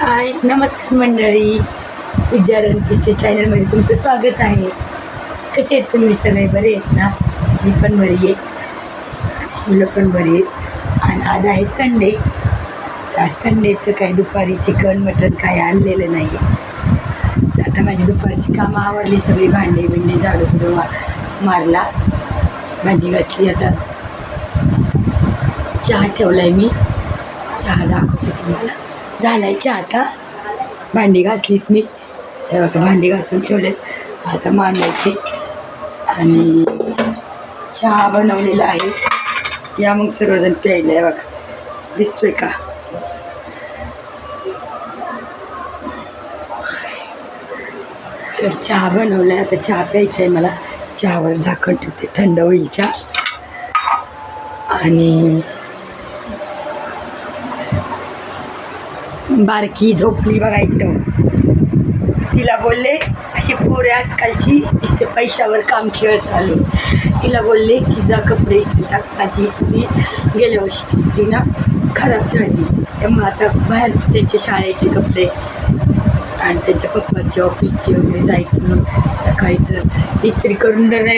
हाय नमस्कार मंडळी. विद्यारण किस्से चॅनलमध्ये तुमचं स्वागत आहे. कसे आहेत तुम्ही सगळे? बरे आहेत ना? मी पण बरी आहे. मुलं पण बरी आहेत. आणि आज आहे संडे. आज संडेचं काय दुपारी चिकन मटन काही आणलेलं नाही आहे आता माझी दुपारची कामं आवडली सगळी भांडे बिंडे झाडू बिडू मा मारला. भांडी घासली. आता चहा ठेवला आहे मी. चहा दाखवते तुम्हाला. झालाय आता. भांडी घासलीत मी. तेव्हा बघा भांडी घासून ठेवलेत. आता मांडायचे. आणि चहा बनवलेला आहे. या मग सर्वजण प्यायला आहे बघा. दिसतोय का? तर चहा बनवलाय. आता चहा प्यायचा आहे मला. चहावर झाकण ठेवते. थंड होईल चहा. आणि बारकी झोपली बघा एकदम. तिला बोलले अशी पोरे आजकालची नुसते पैशावर काम खेळ चालू आहे. तिला बोलले की जा कपडे इस्त्री टाक माझी इस्त्री गेल्या वर्षी इस्त्री ना खराब झाली. त्यामुळे आता बाहेर त्यांचे शाळेचे कपडे आणि त्यांच्या पप्पाचे ऑफिसचे वगैरे जायचं सकाळी तर इस्त्री करून दर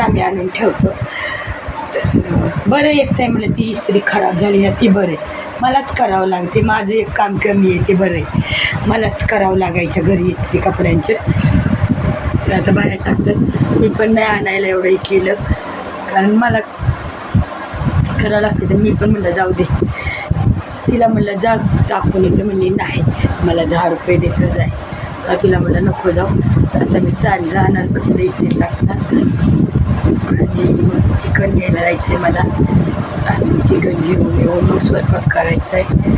आम्ही आणून ठेवतो. बरं येत आहे ती इस्त्री खराब झाली ना ती बरं आहे. मलाच करावं लागते. माझं एक काम कमी आहे ते बरं. आहे मलाच करावं लागायच्या घरी इस्त्री कपड्यांचे. आता बाहेर टाकतात. मी पण नाही आणायला एवढंही केलं. कारण मला करावं लागते तर मी पण म्हणलं जाऊ दे. तिला म्हणलं जा टाकून येते. म्हणली नाही मला दहा रुपये दे तर जाय. तिला म्हणलं नको जाऊ. आता मी चाल जाणार कपडे इस्त्री टाकणार आणि चिकन घ्यायला जायचं आहे मला. आणि चिकन घेऊन येऊन स्वयंपाक करायचा आहे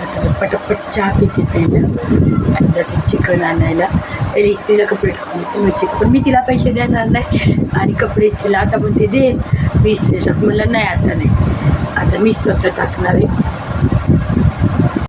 आता मी पटापट चहा पिते पहिलं. आणि जाते चिकन आणायला. पहिले इस्त्रीला कपडे टाकून येते चिकन पण मी तिला पैसे देणार नाही. आणि कपडे इस्त्रीला आता म्हणते देईन मी इस्त्री टाक म्हणलं नाही आता नाही. आता मी स्वतः टाकणार आहे.